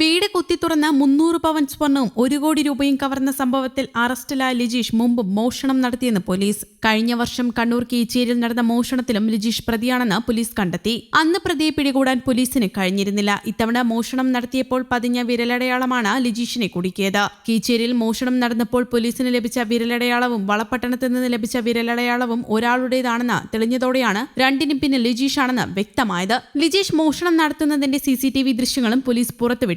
വീട് കുത്തിത്തുറന്ന് മുന്നൂറ് പവൻ സ്വർണവും ഒരു കോടി രൂപയും കവർന്ന സംഭവത്തിൽ അറസ്റ്റിലായ ലിജീഷ് മുമ്പ് മോഷണം നടത്തിയെന്ന് പോലീസ്. കഴിഞ്ഞ വർഷം കണ്ണൂർ കീച്ചേരിയിൽ നടന്ന മോഷണത്തിലും ലിജീഷ് പ്രതിയാണെന്ന് പോലീസ് കണ്ടെത്തി. അന്ന് പ്രതിയെ പിടികൂടാൻ പോലീസിന് കഴിഞ്ഞിരുന്നില്ല. ഇത്തവണ മോഷണം നടത്തിയപ്പോൾ പതിഞ്ഞ വിരലടയാളമാണ് ലിജീഷിനെ കുടുക്കിയത്. കീച്ചേരിയിൽ മോഷണം നടന്നപ്പോൾ പോലീസിന് ലഭിച്ച വിരലടയാളവും വളപട്ടണത്തിൽ നിന്ന് ലഭിച്ച വിരലടയാളവും ഒരാളുടേതാണെന്ന് തെളിഞ്ഞതോടെയാണ് രണ്ടിനും പിന്നിൽ ലിജീഷാണെന്ന് വ്യക്തമായത്. ലിജീഷ് മോഷണം നടത്തുന്നതിന്റെ സി സി ടി വി ദൃശ്യങ്ങളും പോലീസ്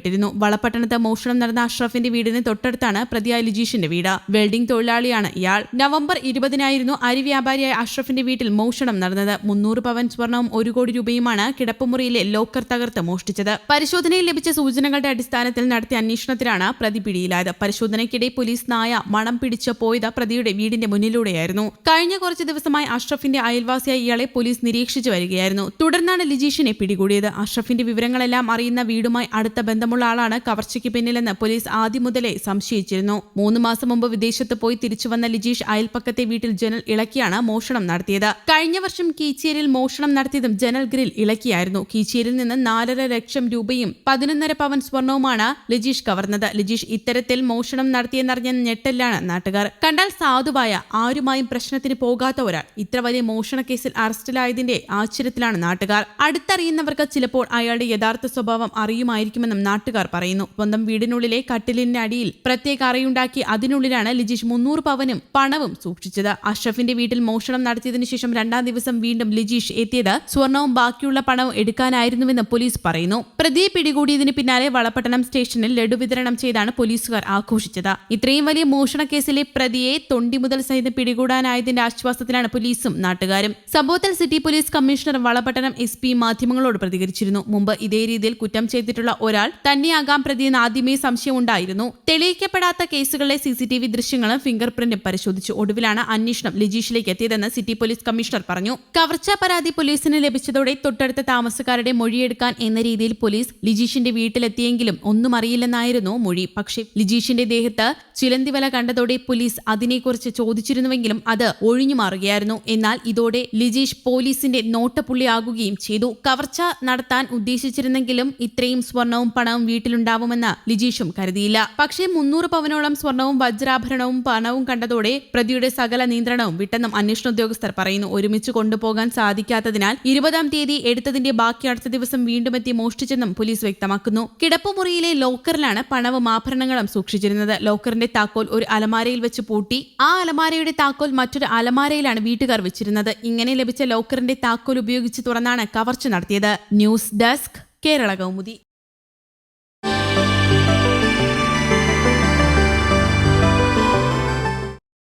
പുറത്തുവിട്ടിരുന്നു വളപട്ടണത്ത് മോഷണം നടന്ന അഷ്റഫിന്റെ വീടിന് തൊട്ടടുത്താണ് പ്രതിയായ ലിജീഷിന്റെ വീട്. വെൽഡിംഗ് തൊഴിലാളിയാണ് ഇയാൾ. നവംബർ ഇരുപതിനായിരുന്നു അരി വ്യാപാരിയായ അഷ്റഫിന്റെ വീട്ടിൽ മോഷണം നടന്നത്. മുന്നൂറ് പവൻ സ്വർണവും ഒരു കോടി രൂപയുമാണ് കിടപ്പുമുറിയിലെ ലോക്കർ തകർത്ത് മോഷ്ടിച്ചത്. പരിശോധനയിൽ ലഭിച്ച സൂചനകളുടെ അടിസ്ഥാനത്തിൽ നടത്തിയ അന്വേഷണത്തിലാണ് പ്രതി പിടിയിലായത്. പരിശോധനയ്ക്കിടെ പോലീസ് നായ മണം പിടിച്ച് പോയത് പ്രതിയുടെ വീടിന്റെ മുന്നിലൂടെയായിരുന്നു. കഴിഞ്ഞ കുറച്ച് ദിവസമായി അഷ്റഫിന്റെ അയൽവാസിയായി ഇയാളെ പോലീസ് നിരീക്ഷിച്ചു വരികയായിരുന്നു. തുടർന്നാണ് ലിജീഷിനെ പിടികൂടിയത്. അഷ്റഫിന്റെ വിവരങ്ങളെല്ലാം അറിയുന്ന വീടുമായി അടുത്ത ബന്ധമുള്ള ആളാണ് കവർച്ചയ്ക്ക് പിന്നിലെന്ന് പോലീസ് ആദ്യം മുതലേ സംശയിച്ചിരുന്നു. മൂന്ന് മാസം മുമ്പ് വിദേശത്ത് പോയി തിരിച്ചു വന്ന ലിജീഷ് അയൽപ്പക്കത്തെ വീട്ടിൽ ജനൽ ഇളക്കിയാണ് മോഷണം നടത്തിയത്. കഴിഞ്ഞ വർഷം കീച്ചേരിയിൽ മോഷണം നടത്തിയതും ജനൽ ഗ്രിൽ ഇളക്കിയായിരുന്നു. കീച്ചേരിയിൽ നിന്ന് നാലര ലക്ഷം രൂപയും പതിനൊന്നര പവൻ സ്വർണവുമാണ് ലിജീഷ് കവർന്നത്. ലിജീഷ് ഇത്തരത്തിൽ മോഷണം നടത്തിയെന്നറിഞ്ഞ ഞെട്ടലാണ് നാട്ടുകാർ. കണ്ടാൽ സാധുവായ ആരുമായും പ്രശ്നത്തിന് പോകാത്ത ഒരാൾ. ഇത്ര വലിയ മോഷണ കേസിൽ അറസ്റ്റിലായതിന്റെ ആശ്ചര്യത്തിലാണ് നാട്ടുകാർ. അടുത്തറിയുന്നവർക്ക് ചിലപ്പോൾ അയാളുടെ യഥാർത്ഥ സ്വഭാവം അറിയുമായിരിക്കുമെന്നും നാട്ടുകാർ പറയുന്നു. സ്വന്തം വീടിനുള്ളിലെ കട്ടിലിന്റെ അടിയിൽ പ്രത്യേക അറയുണ്ടാക്കി അതിനുള്ളിലാണ് ലിജീഷ് മുന്നൂറ് പവനും പണവും സൂക്ഷിച്ചത്. അഷ്റഫിന്റെ വീട്ടിൽ മോഷണം നടത്തിയതിനു ശേഷം രണ്ടാം ദിവസം വീണ്ടും ലിജീഷ് എത്തിയത് സ്വർണവും ബാക്കിയുള്ള പണവും എടുക്കാനായിരുന്നുവെന്ന് പോലീസ് പറയുന്നു. പ്രതിയെ പിടികൂടിയതിന് പിന്നാലെ വളപട്ടണം സ്റ്റേഷനിൽ ലഡു വിതരണം ചെയ്താണ് പോലീസുകാർ ആഘോഷിച്ചത്. ഇത്രയും വലിയ മോഷണ കേസിലെ പ്രതിയെ തൊണ്ടി മുതൽ സഹിതം പിടികൂടാനായതിന്റെ ആശ്വാസത്തിലാണ് പോലീസും നാട്ടുകാരും. സംഭവത്തിൽ city police commissioner Valapattanam S P മാധ്യമങ്ങളോട് പ്രതികരിച്ചിരുന്നു. മുമ്പ് ഇതേ രീതിയിൽ കുറ്റം ചെയ്തിട്ടുള്ള ഒരാൾ തന്നെയാകാം പ്രതിയെന്ന് ആദ്യമേ സംശയമുണ്ടായിരുന്നു. തെളിയിക്കപ്പെടാത്ത കേസുകളിലെ സി സി ടി വി ദൃശ്യങ്ങളും ഫിംഗർ പ്രിന്റും പരിശോധിച്ചു ഒടുവിലാണ് അന്വേഷണം ലിജീഷിലേക്ക് എത്തിയതെന്ന് സിറ്റി പോലീസ് കമ്മീഷണർ പറഞ്ഞു. കവർച്ചാ പരാതി പോലീസിന് ലഭിച്ചതോടെ തൊട്ടടുത്ത താമസക്കാരുടെ മൊഴിയെടുക്കാൻ എന്ന രീതിയിൽ പോലീസ് ലിജീഷിന്റെ വീട്ടിലെത്തിയെങ്കിലും ഒന്നും അറിയില്ലെന്നായിരുന്നു മൊഴി. പക്ഷേ ലിജീഷിന്റെ ദേഹത്ത് ചിലന്തിവല കണ്ടതോടെ പോലീസ് അതിനെക്കുറിച്ച് ചോദിച്ചിരുന്നുവെങ്കിലും അത് ഒഴിഞ്ഞു മാറുകയായിരുന്നു. എന്നാൽ ഇതോടെ ലിജീഷ് പോലീസിന്റെ നോട്ടപ്പുള്ളിയാകുകയും ചെയ്തു. കവർച്ച നടത്താൻ ഉദ്ദേശിച്ചിരുന്നെങ്കിലും ഇത്രയും സ്വർണവും പണവും വീട്ടിലുണ്ടാവുമെന്ന് ലിജീഷും കരുതിയില്ല. പക്ഷേ മുന്നൂറ് പവനോളം സ്വർണവും വജ്രാഭരണവും പണവും കണ്ടതോടെ പ്രതിയുടെ സകല നിയന്ത്രണവും വിട്ടെന്നും അന്വേഷണ ഉദ്യോഗസ്ഥർ പറയുന്നു. ഒരുമിച്ച് കൊണ്ടുപോകാൻ സാധിക്കാത്തതിനാൽ ഇരുപതാം തീയതി എടുത്തതിന്റെ ബാക്കി അടുത്ത ദിവസം വീണ്ടും എത്തി മോഷ്ടിച്ചെന്നും പോലീസ് വ്യക്തമാക്കുന്നു. കിടപ്പുമുറിയിലെ ലോക്കറിലാണ് പണവും ആഭരണങ്ങളും സൂക്ഷിച്ചിരുന്നത്. ലോക്കറിന്റെ താക്കോൽ ഒരു അലമാരയിൽ വെച്ച് പൂട്ടി. ആ അലമാരയുടെ താക്കോൽ മറ്റൊരു അലമാരയിലാണ് വീട്ടുകാർ വെച്ചിരുന്നത്. ഇങ്ങനെ ലഭിച്ച ലോക്കറിന്റെ താക്കോൽ ഉപയോഗിച്ച് തുറന്നാണ് കവർച്ച നടത്തിയത്. News desk Kerala Kaumudi.